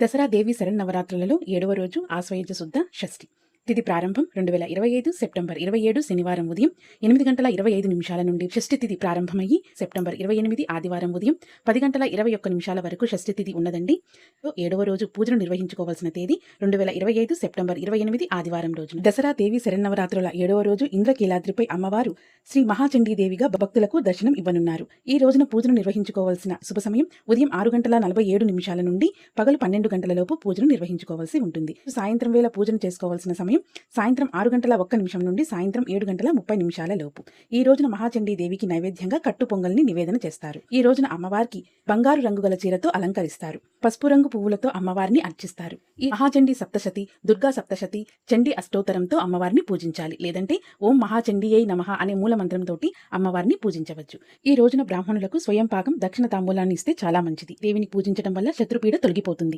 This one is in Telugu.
దసరా దేవి శరన్నవరాత్రులలో ఏడవ రోజు ఆశ్వయుజ శుద్ధ షష్ఠి. తిథి ప్రారంభం రెండు వేల ఇరవై ఐదు సెప్టెంబర్ ఇరవై ఏడు శనివారం ఉదయం ఎనిమిది గంటల ఇరవై ఐదు నిమిషాల నుండి షష్ఠి తిథి ప్రారంభమయ్యి సెప్టెంబర్ ఇరవై ఎనిమిది ఆదివారం ఉదయం పది గంటల ఇరవై ఒక్క నిమిషాల వరకు షష్ఠి తిథి ఉన్నదండి. ఏడవ రోజు పూజను నిర్వహించుకోవాల్సిన తేదీ రెండు వేల ఇరవై ఐదు సెప్టెంబర్ ఇరవై ఎనిమిది ఆదివారం రోజు. దసరా దేవి శరన్నవరాత్రుల ఏడవ రోజు ఇంద్రకీలాద్రిపై అమ్మవారు శ్రీ మహాచండీదేవిగా భక్తులకు దర్శనం ఇవ్వనున్నారు. ఈ రోజున పూజను నిర్వహించుకోవాల్సిన శుభ సమయం ఉదయం ఆరు గంటల నలభై ఏడు నిమిషాల నుండి పగలు పన్నెండు గంటల లోపు పూజను నిర్వహించుకోవాల్సి ఉంటుంది. సాయంత్రం వేళ పూజను చేసుకోవాల్సిన సమయం సాయంత్రం ఆరు గంటల ఒక్క నిమిషం నుండి సాయంత్రం ఏడు గంటల ముప్పై నిమిషాల లోపు. ఈ రోజున మహాచండీ దేవికి నైవేద్యంగా కట్టు పొంగల్ని నివేదన చేస్తారు. ఈ రోజున అమ్మవారికి బంగారు రంగు గల చీరతో అలంకరిస్తారు. పసుపు రంగు పువ్వులతో అమ్మవారిని అర్చిస్తారు. ఈ మహాచండీ సప్తశతి దుర్గా సప్తశతి చండీ అష్టోత్తరంతో అమ్మవారిని పూజించాలి. లేదంటే ఓం మహాచండియై నమహ అనే మూల మంత్రంతో అమ్మవారిని పూజించవచ్చు. ఈ రోజున బ్రాహ్మణులకు స్వయం పాకం దక్షిణ తాంబూలాన్ని ఇస్తే చాలా మంచిది. దేవిని పూజించడం వల్ల శత్రుపీడ తొలగిపోతుంది.